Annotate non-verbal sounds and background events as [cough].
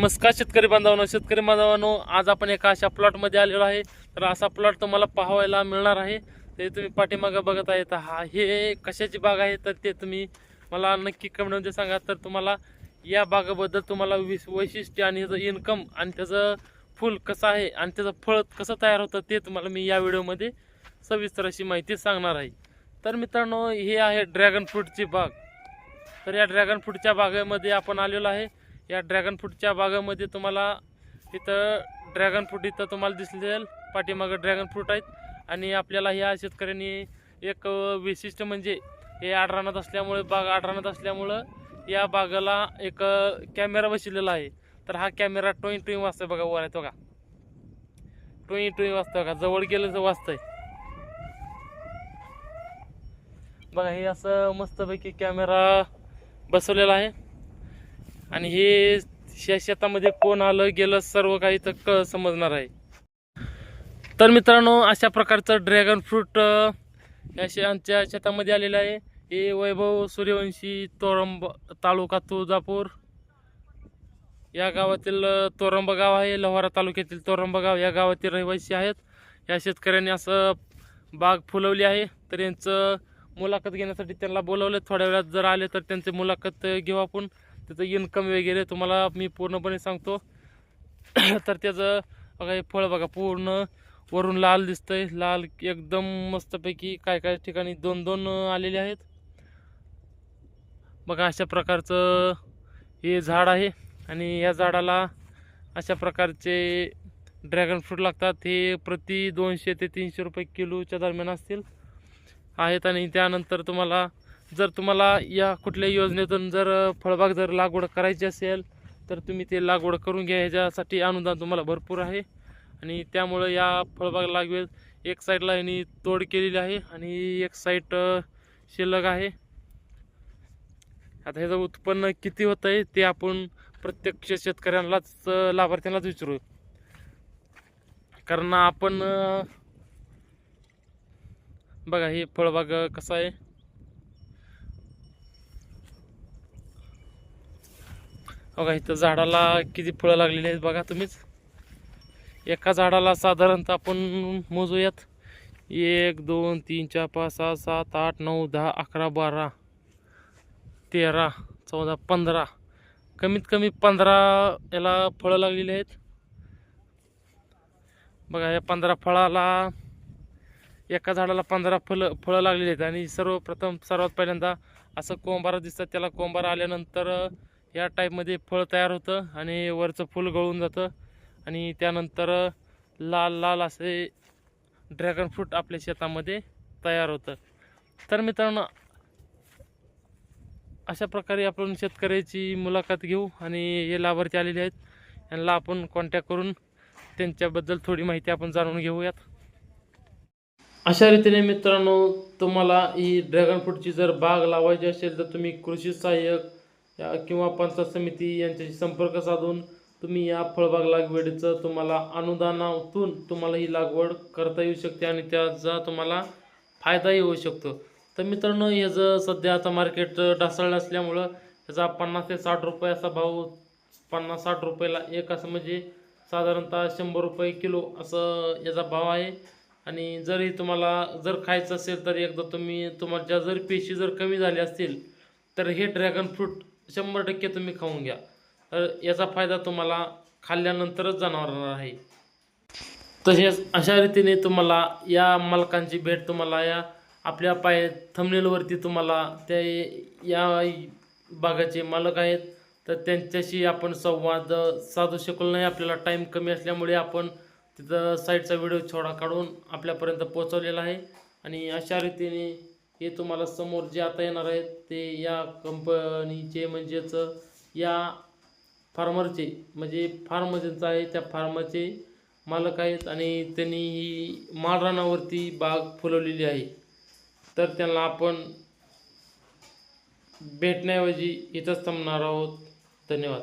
नमस्कार शेतकरी बांधवांनो शेतकरी बांधवांनो आज आपण एका अशा प्लॉटमध्ये आलेलो आहे. तर असा प्लॉट तुम्हाला पाहायला मिळणार आहे. ते तुम्ही पाठीमागं बघत आहे. तर हा हे कशाची बाग आहे? तर ते तुम्ही मला नक्की कमेंटमध्ये सांगा. तर तुम्हाला या बागाबद्दल तुम्हाला विश वैशिष्ट्य आणि त्याचं इन्कम आणि त्याचं फुल कसं आहे आणि त्याचं फळ कसं तयार होतं ते तुम्हाला मी या व्हिडिओमध्ये सविस्तर अशी माहिती सांगणार आहे. तर मित्रांनो हे आहे ड्रॅगन फ्रूटची बाग. तर या ड्रॅगन फ्रूटच्या बागेमध्ये आपण आलेलो आहे. या ड्रॅगन फ्रूटच्या बागेमध्ये तुम्हाला इथं ड्रॅगन फ्रूट इथं तुम्हाला दिसलेल. पाठीमागं ड्रॅगन फ्रूट आहेत. आणि आपल्याला ह्या शेतकऱ्यांनी एक विशिष्ट म्हणजे हे आडरानात असल्यामुळे बाग आडरानात असल्यामुळं या बागाला एक कॅमेरा बसवलेला आहे. तर हा कॅमेरा टोईन टोईन वाजतोय बघा वर येतो का टोईन टोईन वाजतोय का जवळ गेलं तर वाजतंय. बघा हे असं मस्तपैकी कॅमेरा बसवलेला आहे. आणि हे या शेतामध्ये कोण आलं गेलं सर्व काही तर क समजणार आहे. तर मित्रांनो अशा प्रकारचं ड्रॅगन फ्रूट या शे आमच्या शेतामध्ये आलेलं आहे. हे वैभव सूर्यवंशी तोरंब तालुका तुळजापूर. या गावातील अ, तोरंब गाव आहे. लोहारा तालुक्यातील तोरंब गाव या गावातील रहिवासी आहेत. या शेतकऱ्यांनी असं बाग फुलवली आहे. तर यांचं मुलाखत घेण्यासाठी त्यांना बोलवलं. थोड्या वेळात जर आले तर त्यांची मुलाखत घेऊ आपण. त्याचं इन्कम वगैरे तुम्हाला मी पूर्णपणे सांगतो. [clears throat] तर त्याचं बघा हे फळ बघा पूर्ण वरून लाल दिसतंय. लाल एकदम मस्तपैकी काय काय ठिकाणी दोन दोन आलेले आहेत. बघा अशा प्रकारचं हे झाड आहे. आणि या झाडाला अशा प्रकारचे ड्रॅगन फ्रूट लागतात. हे प्रति दोनशे ते तीनशे रुपये किलोच्या दरम्यान असतील. आहेत आणि त्यानंतर तुम्हाला जर तुम्हाला या कुठल्या योजनेतून जर फळबाग जर लागवड करायची असेल तर तुम्ही ते लागवड करून घ्या. ह्याच्यासाठी अनुदान तुम्हाला भरपूर आहे. आणि त्यामुळं या फळबाग लागवेल एक साईडला यांनी तोड केलेली आहे आणि एक साईड शिल्लक आहे. आता ह्याचं उत्पन्न किती होतं आहे ते आपण प्रत्यक्ष शेतकऱ्यांनाच लाभार्थ्यांनाच विचारू. कारण आपण बघा हे फळबाग कसं आहे? बघा इथं झाडाला किती फळं लागलेली आहेत बघा तुम्हीच. एका झाडाला साधारणतः आपण मोजूयात. एक दोन तीन चार पाच सहा सात आठ नऊ दहा अकरा बारा तेरा चौदा पंधरा. कमीत कमी पंधरा याला फळं लागलेली आहेत. बघा या पंधरा फळाला एका झाडाला पंधरा फळं फळं लागलेली आहेत. आणि सर्वप्रथम सर्वात पहिल्यांदा असं कोंबारा दिसतात. त्याला कोंबारा आल्यानंतर या टाईपमध्ये फळ तयार होतं आणि वरचं फूल गळून जातं. आणि त्यानंतर लाल लाल असे ड्रॅगन फ्रूट आपल्या शेतामध्ये तयार होतं. तर मित्रांनो अशा प्रकारे आपण शेतकऱ्याची मुलाखत घेऊ आणि हे लाभार्थी आलेले आहेत. यांना आपण कॉन्टॅक्ट करून त्यांच्याबद्दल थोडी माहिती आपण जाणून घेऊयात. अशा रीतीने मित्रांनो तुम्हाला ही ड्रॅगन फ्रूटची जर बाग लावायची असेल तर तुम्ही कृषी सहाय्यक या किंवा पंचायत समिती यांच्याशी संपर्क साधून तुम्ही या फळबाग लागवडीचं तुम्हाला अनुदानातून तुम्हाला ही लागवड करता येऊ शकते आणि त्याचा तुम्हाला फायदाही होऊ शकतो. तर मित्रांनो ह्याचं सध्या आता मार्केट ढासळलं असल्यामुळं ह्याचा पन्नास ते साठ रुपये असा भाव पन्नास साठ रुपयाला एक असं म्हणजे साधारणतः शंभर रुपये किलो असं याचा भाव आहे. आणि जरी तुम्हाला जर खायचं असेल तर एकदा तुम्ही तुमच्या जर पेशी जर कमी झाल्या असतील तर हे ड्रॅगन फ्रूट शंभर टक्के तुम्ही खाऊन घ्या. तर याचा फायदा तुम्हाला खाल्ल्यानंतरच जाणवणार आहे. तसेच अशा रीतीने तुम्हाला या मालकांची भेट तुम्हाला या आपल्या पाय थंबनेलवरती तुम्हाला त्या या भागाचे मालक आहेत. तर त्यांच्याशी आपण संवाद साधू शकलो नाही. आपल्याला टाईम कमी असल्यामुळे आपण तिथं साईडचा व्हिडिओ छोडा काढून आपल्यापर्यंत पोचवलेला आहे. आणि अशा रीतीने हे तुम्हाला समोर जे आता येणार आहेत ते या कंपनीचे म्हणजेच या फार्मरचे म्हणजे फार्म ज्यांचं आहे त्या फार्मचे मालक आहेत आणि त्यांनी ही माळरानावरती बाग फुलवलेली आहे. तर त्यांना आपण भेटण्याऐवजी इथंच थांबणार आहोत. धन्यवाद.